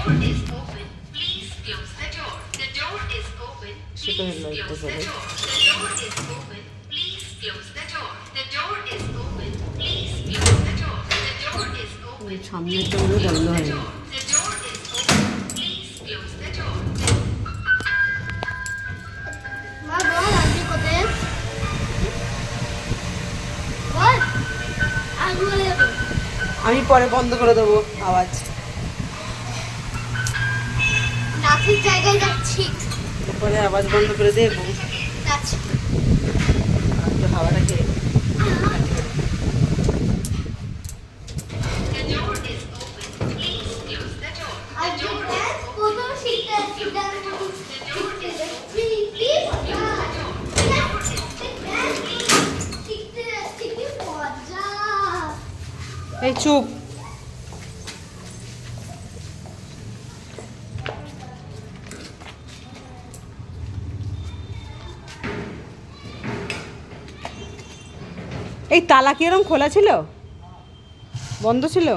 door is open. Please close the door. The door is open. Please close the door. The door is open. Please close the door. The door is open. Please close the door. The door is open. সামনেরটা মনে হয় বন্ধ হয়নি The door is open. Please close the door. মা বল আজকে কোথায় বল আজকে কোথায় যাব? আমি পরে বন্ধ করে দেবো আওয়াজ নাচের জায়গায় যাচ্ছি পরে আওয়াজ বন্ধ করে দেবো একটু হাওয়াটা খেয়ে The তালা কি এরকম খোলা ছিল? বন্ধ ছিল?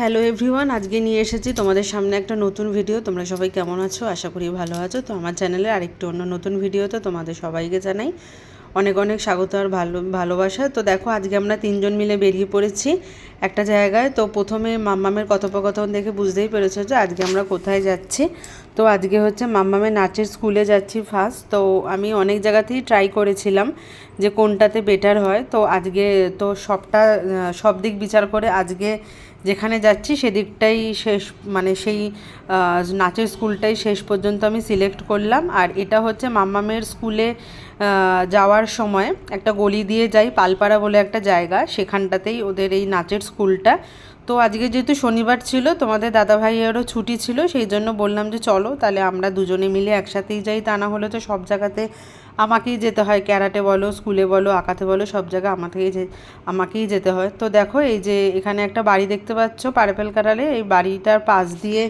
হ্যালো এভরিওয়ান, আজকে নিয়ে এসেছি তোমাদের সামনে একটা নতুন ভিডিও। তোমরা সবাই কেমন আছো? আশা করি ভালো আছো। তো আমার চ্যানেলে আরেকটু অন্য নতুন ভিডিও তো তোমাদের সবাইকে জানাই অনেক অনেক স্বাগত আর ভালো, ভালোবাসা। তো দেখো, আজকে আমরা তিনজন মিলে বেরিয়ে পড়েছি একটা জায়গায়। তো প্রথমে মাম্মামের কথোপকথন দেখে বুঝতেই পেরেছ যে আজকে আমরা কোথায় যাচ্ছি। তো আজকে হচ্ছে মাম্মামের নাচের স্কুলে যাচ্ছি ফার্স্ট তো আমি অনেক জায়গাতেই ট্রাই করেছিলাম যে কোনটাতে বেটার হয়। তো আজকে তো সবটা, সব দিক বিচার করে আজকে যেখানে যাচ্ছি সেদিকটাই শেষ মানে সেই নাচের স্কুলটাই শেষ পর্যন্ত আমি সিলেক্ট করলাম। আর এটা হচ্ছে মাম্মামের স্কুলে যাওয়ার সময় একটা গলি দিয়ে যাই, পালপাড়া বলে একটা জায়গা, সেখানটাতেই ওদের এই নাচের স্কুলটা। তো আজকে যেহেতু শনিবার ছিল, তোমাদের দাদা ভাইয়েরও ছুটি ছিল, সেই জন্য বললাম যে চলো, তাহলে আমরা দুজনে মিলে একসাথেই যাই। তা না হলে তো সব জায়গাতে আমাকেই যেতে হয়। ক্যারাটে বলো, স্কুলে বলো, আঁকাতে বলো, সব জায়গায় আমাকেই যে, আমাকেই যেতে হয়। তো দেখো, এই যে এখানে একটা বাড়ি দেখতে পাচ্ছ পারেপেল কাটালে এই বাড়িটার পাশ দিয়ে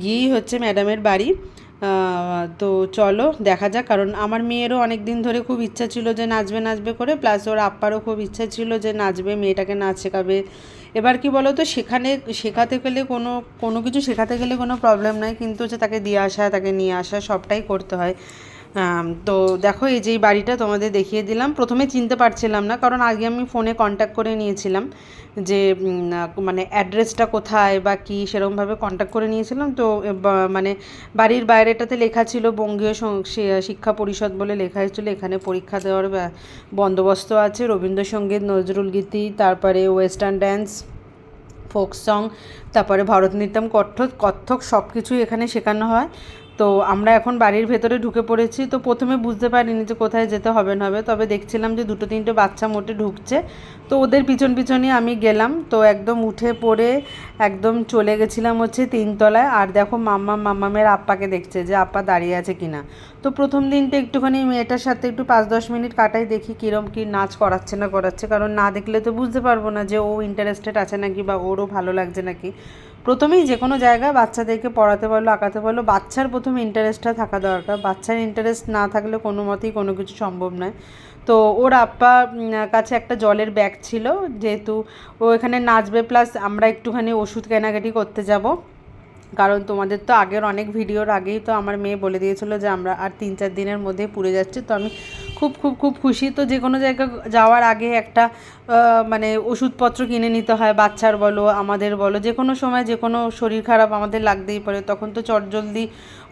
গিয়েই হচ্ছে ম্যাডামের বাড়ি। তো চলো, দেখা যাক। কারণ আমার মেয়েরও অনেক দিন ধরে খুব ইচ্ছা ছিল যে নাচবে নাচবে করে, প্লাস ওর আপ্পারও খুব ইচ্ছা ছিল যে নাচবে, মেয়েটাকে নাচ শেখাবে। এবার কি বলো তো সেখানে, শেখাতে গেলে কোনো কোনো কিছু শেখাতে গেলে কোনো প্রবলেম নাই, কিন্তু যে তাকে দিয়ে আসা, তাকে নিয়ে আসা, সবটাই করতে হয়। তো দেখো, এই যে বাড়িটা তোমাদের দেখিয়ে দিলাম। প্রথমে চিনতে পারছিলাম না, কারণ আগে আমি ফোনে কন্ট্যাক্ট করে নিয়েছিলাম যে মানে অ্যাড্রেসটা কোথায় বা কি সেরকমভাবে কন্ট্যাক্ট করে নিয়েছিলাম। তো মানে বাড়ির বাইরেটাতে লেখা ছিল, বঙ্গীয় শিক্ষা পরিষদ বলে লেখা হয়েছিল এখানে পরীক্ষা দেওয়ার বন্দোবস্ত আছে। রবীন্দ্রসঙ্গীত, নজরুল গীতি, তারপরে ওয়েস্টার্ন ড্যান্স ফোক সং তারপরে ভরতনাট্যম, কত্থক কত্থক সব কিছুই এখানে শেখানো হয়। তো আমরা এখন বাড়ির ভেতরে ঢুকে পড়েছি। তো প্রথমে বুঝতে পারিনি যে কোথায় যেতে হবে না হবে। তবে দেখছিলাম যে দুটো তিনটে বাচ্চা মোটে ঢুকছে। তো ওদের পিছন পিছনই আমি গেলাম। তো একদম উঠে পড়ে একদম চলে গেছিলাম হচ্ছে তিনতলায়। আর দেখো মাম্মা মাম্মামের আপ্পাকে দেখছে যে আপ্পা দাঁড়িয়ে আছে কিনা। তো প্রথম দিনটা একটুখানি মেয়েটার সাথে একটু পাঁচ দশ মিনিট কাটাই দেখি কীরম কী নাচ করাচ্ছে না করাচ্ছে। কারণ না দেখলে তো বুঝতে পারব না যে ও ইন্টারেস্টেড আছে নাকি বা ওরও ভালো লাগছে নাকি। প্রথমেই যে কোনো জায়গায় বাচ্চাদেরকে পড়াতে বলো, আঁকাতে বলো, বাচ্চার প্রথমে ইন্টারেস্টটা থাকা দরকার। বাচ্চার ইন্টারেস্ট না থাকলে কোনো মতেই কোনো কিছু সম্ভব নয়। তো ওর আপ্পা কাছে একটা জলের ব্যাগ ছিল, যেহেতু ও এখানে নাচবে প্লাস আমরা একটুখানি ওষুধ কেনাকাটি করতে যাব। কারণ তোমাদের তো আগের অনেক ভিডিওর আগেই তো আমার মেয়ে বলে দিয়েছিল যে আমরা আর তিন চার দিনের মধ্যে পুড়ে যাচ্ছি। তো আমি খুব খুব খুব খুশি। তো যে কোনো জায়গা যাওয়ার আগে একটা মানে ওষুধপত্র কিনে নিতে হয়, বাচ্চার বলো, আমাদের বলো, যে কোনো সময়, যে কোনো শরীর খারাপ আমাদের লাগতেই পারে। তখন তো চটজলদি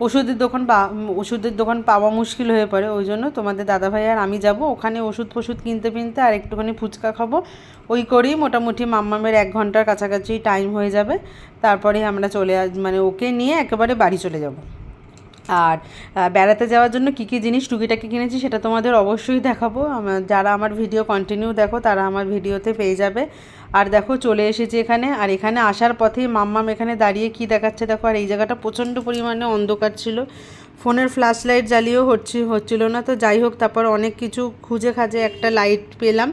ওষুধের দোকান পা, ওষুধের দোকান পাওয়া মুশকিল হয়ে পড়ে। ওই জন্য তোমাদের দাদাভাই আর আমি যাব। ওখানে ওষুধ ফষুধ কিনতে কিনতে আর একটুখানি ফুচকা খাব। ওই করেই মোটামুটি মাম্মামের এক ঘণ্টার কাছাকাছি টাইম হয়ে যাবে। তারপরে আমরা চলে মানে ওকে নিয়ে একেবারে বাড়ি চলে যাব। আর বেড়াতে যাওয়ার জন্য কী কী জিনিস টুকিটাকি কিনেছি সেটা তোমাদের অবশ্যই দেখাবো। যারা আমার ভিডিও কন্টিনিউ দেখো, তারা আমার ভিডিওতে পেয়ে যাবে। আর দেখো, চলে এসেছি এখানে। আর এখানে আসার পথেই মাম্মাম এখানে দাঁড়িয়ে কি দেখাচ্ছে দেখো। আর এই জায়গাটা প্রচণ্ড পরিমাণে অন্ধকার ছিল। ফোনের ফ্ল্যাশ লাইট জ্বালিয়েও হচ্ছে, হচ্ছিল না। তো যাই হোক, তারপর অনেক কিছু খুঁজে খাজে একটা লাইট পেলাম।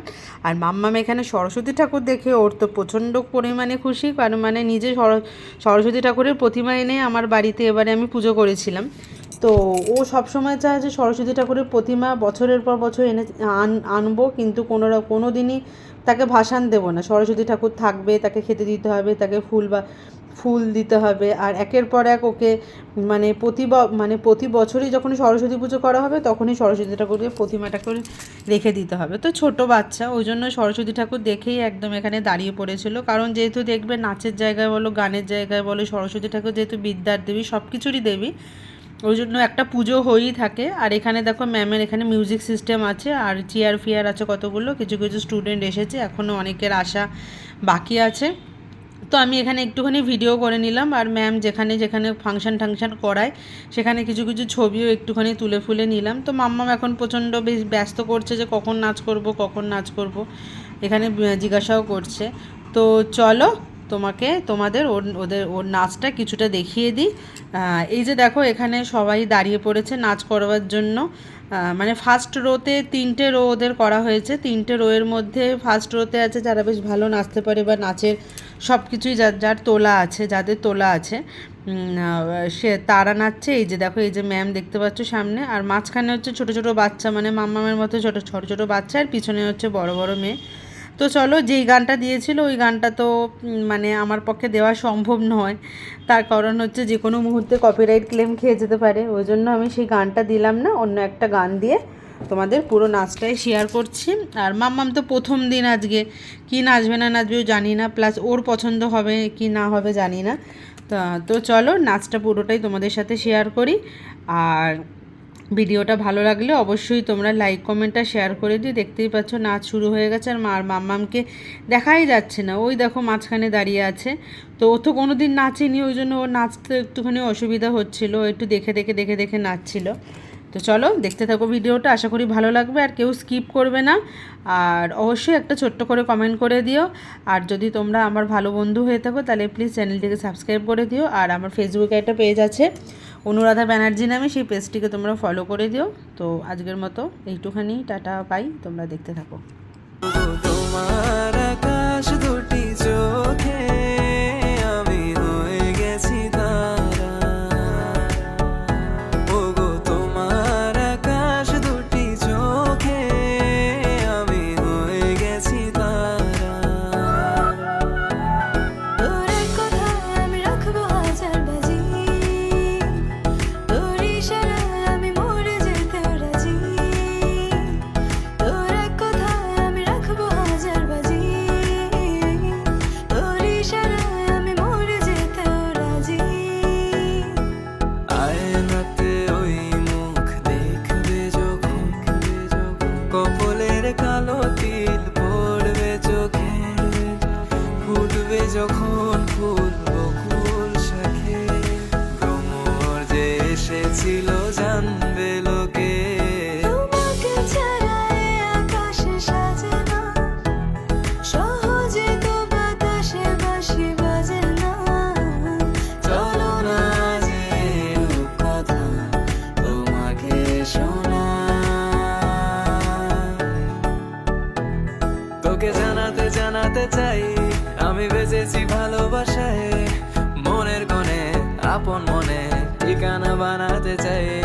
আর মাম্মাম এখানে সরস্বতী ঠাকুর দেখে ওর তো প্রচণ্ড পরিমাণে খুশি। কারণ মানে নিজে সরস্বতী ঠাকুরের প্রতিমা এনে আমার বাড়িতে এবারে আমি পুজো করেছিলাম। তো ও সবসময় চায় যে সরস্বতী ঠাকুরের প্রতিমা বছরের পর বছর এনে, আন, আনব। কিন্তু কোনো কোনো দিনই তাকে ভাসান দেবো না। সরস্বতী ঠাকুর থাকবে, তাকে খেতে দিতে হবে, তাকে ফুল বা ফুল দিতে হবে আর একের পর এক ওকে মানে প্রতি মানে প্রতি বছরই যখন সরস্বতী পুজো করা হবে তখনই সরস্বতী ঠাকুরের প্রতিমাটাকে রেখে দিতে হবে। তো ছোট বাচ্চা, ওই জন্য সরস্বতী ঠাকুর দেখেই একদম এখানে দাঁড়িয়ে পড়েছিল। কারণ যেহেতু দেখবে নাচের জায়গায় বলো, গানের জায়গায় বলো, সরস্বতী ঠাকুর যেহেতু বিদ্যার দেবী সব কিছুরই দেবী, ওই জন্য একটা পুজো হয়েই থাকে। আর এখানে দেখো ম্যামের এখানে মিউজিক সিস্টেম আছে, আর চেয়ার ফিয়ার আছে কতগুলো, কিছু কিছু স্টুডেন্ট এসেছে এখনও অনেকের আসা বাকি আছে। তো আমি এখানে একটুখানি ভিডিও করে নিলাম আর ম্যাম যেখানে যেখানে ফাংশন টাংশন করায়, সেখানে কিছু কিছু ছবিও একটুখানি তুলে ফুলে নিলাম। তো মাম্মাম এখন প্রচণ্ড বেশ ব্যস্ত করছে যে কখন নাচ করব, কখন নাচ করব। এখানে জিজ্ঞাসাও করছে। তো চলো তোমাকে, তোমাদের ওর, ওদের, ওর নাচটা কিছুটা দেখিয়ে দিই। এই যে দেখো এখানে সবাই দাঁড়িয়ে পড়েছে নাচ করবার জন্য। মানে ফার্স্ট রোতে তিনটে রো ওদের করা হয়েছে। তিনটে রোয়ের মধ্যে ফার্স্ট রোতে আছে যারা বেশ ভালো নাচতে পারে বা নাচের সব কিছুই যার যার তোলা আছে, যাদের তোলা আছে সে তারা নাচছে। এই যে দেখো, এই যে ম্যাম দেখতে পাচ্ছ সামনে। আর মাঝখানে হচ্ছে ছোট ছোট বাচ্চা মানে মাম্মামের মতো ছোট ছোট ছোট বাচ্চা। আর পিছনে হচ্ছে বড় বড় মেয়ে। তো চলো, যেই গানটা দিয়েছিল, ওই গানটা তো মানে আমার পক্ষে দেওয়া সম্ভব নয়। তার কারণ হচ্ছে যে কোনো মুহূর্তে কপিরাইট ক্লেম খেয়ে যেতে পারে। ওই জন্য আমি সেই গানটা দিলাম না, অন্য একটা গান দিয়ে। তোমাদের পুরো নাচটাই শেয়ার করছি। আর মাম্মাম তো প্রথম দিন আজকে। কি নাচবে না নাচবেও জানি না। প্লাস ওর পছন্দ হবে কি না হবে জানি না। তা চলো নাচটা পুরোটাই তোমাদের সাথে শেয়ার করি। আর ভিডিওটা ভালো লাগলে অবশ্যই তোমরা লাইক কমেন্টটা শেয়ার করে দিই দেখতেই পাচ্ছ নাচ শুরু হয়ে গেছে আর মার মাম্মামকে দেখাই যাচ্ছে না। ওই দেখো মাঝখানে দাঁড়িয়ে আছে। তো ও তো কোনো দিন নাচেনি, ওই জন্য ওর নাচতে একটুখানি অসুবিধা হচ্ছিল। একটু দেখে দেখে দেখে দেখে নাচছিল। তো চলো দেখতে থাকো ভিডিওটা, আশা করি ভালো লাগবে আর কেউ স্কিপ করবে না। আর অবশ্যই একটা ছোট্ট করে কমেন্ট করে দিও। আর যদি তোমরা আমার ভালো বন্ধু হয়ে থাকো, তাহলে প্লিজ চ্যানেলটিকে সাবস্ক্রাইব করে দিও। আর আমার ফেসবুকে একটা পেজ আছে, অনুরাধা ব্যানার্জি নামে, সেই পেজটিকে তোমরা ফলো করে দিও। তো আজকের মতো এইটুখানি, টাটা পাই তোমরা দেখতে থাকো। তোমার আকাশ বেঁচেছি ভালোবাসায় মনের কোণে আপন মনে ঠিকানা বানাতে চাই।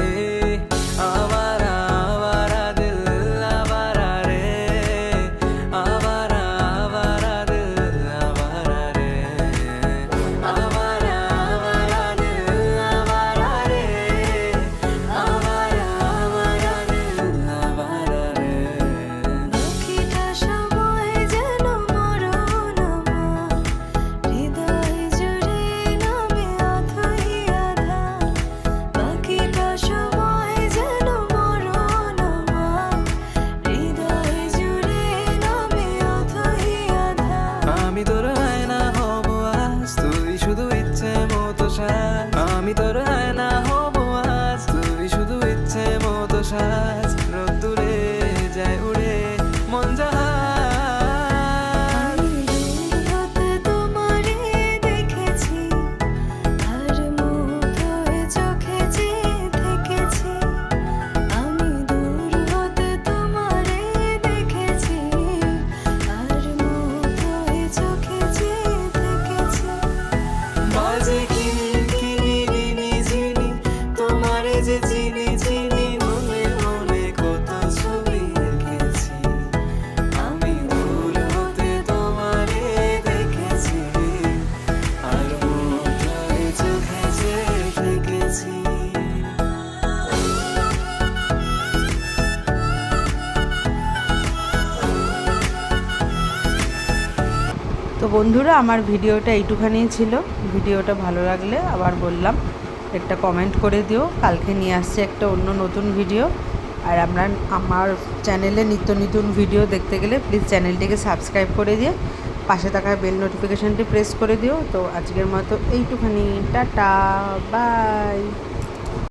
বন্ধুরা, আমার ভিডিওটা এইটুখানিই ছিল। ভিডিওটা ভালো লাগলে আবার বললাম, একটা কমেন্ট করে দিও। কালকে নিয়ে আসছে একটা অন্য নতুন ভিডিও আর আমরা, আমার চ্যানেলে নিত্য নতুন ভিডিও দেখতে গেলে প্লিজ চ্যানেলটিকে সাবস্ক্রাইব করে দিয়ে পাশে থাকা বেল নোটিফিকেশানটি প্রেস করে দিও। তো আজকের মতো এইটুখানি। Tata bye